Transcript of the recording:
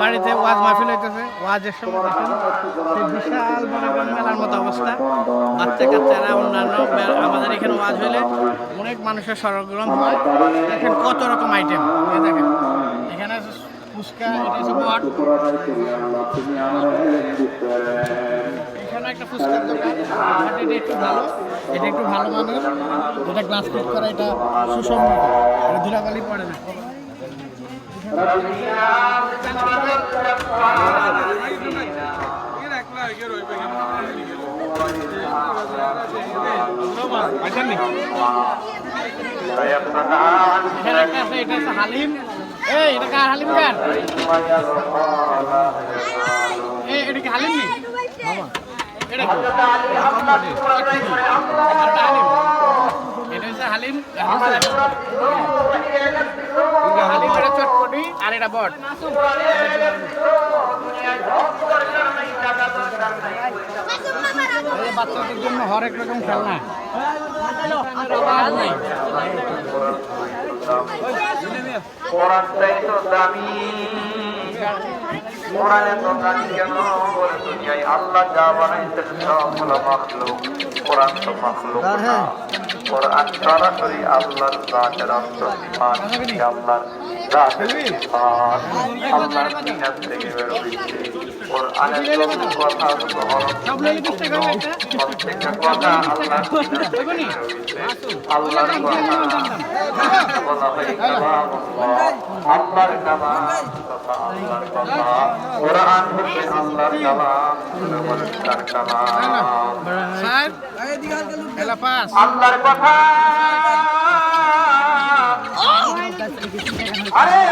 বাড়িতে ওয়াজ মাহফিল হইতেছে। ওয়াজের সময় দেখেন বিশাল মনে করেন মেলার মতো অবস্থা। বাচ্চা কাচ্চারা, অন্যান্য আমাদের এখানে ওয়াজ হইলে অনেক মানুষের সরগরম হয়। দেখেন কত রকম আইটেম দেখেন, এখানে ফুচকা, এটা হচ্ছে বট। এখানে একটা ফুচকার দোকান। এটা একটু ভালো, এটা একটু ভালো মানের। এটা গ্লাস ফিট করা, এটা সুসম্মত এটা ধুলাবালি পড়ে না। হালিম এই এটা কার হালিম? কার এটা কি হালিম নি? এটা হালিম হালিম হালিম এটা চটপটি আর এটা বট এই বাচ্চাদের জন্য হরেক রকম খেলনা। কোরআনটাই তো দামি। কোরআন এত দামি কেন বলে দুনিয়ায়? আল্লাহ যা বানাইছেন সব হলো মাখলুক। কোরআন তো মাখলুক না। কোরআন সরাসরি আল্লাহর জাতের অন্তর্নিমান আল্লাহর জাতের সিফাত আল্লাহর মিনার থেকে বেরোচ্ছে কোরআনের যত কথা যত হরফ সব লইলে বিশ টাকা হবে একটা? প্রত্যেকটা কথা আল্লাহর মিনার থেকে বেরোচ্ছে আল্লাহর কথা বলা হয় কালাম আল্লাহর কালাম তথা আল্লাহর কথা কোরআন হচ্ছে আল্লাহর কালাম পরিষ্কার কালাম স্যার এলা পাস আল্লাহর কথা আরে মানুষের কথা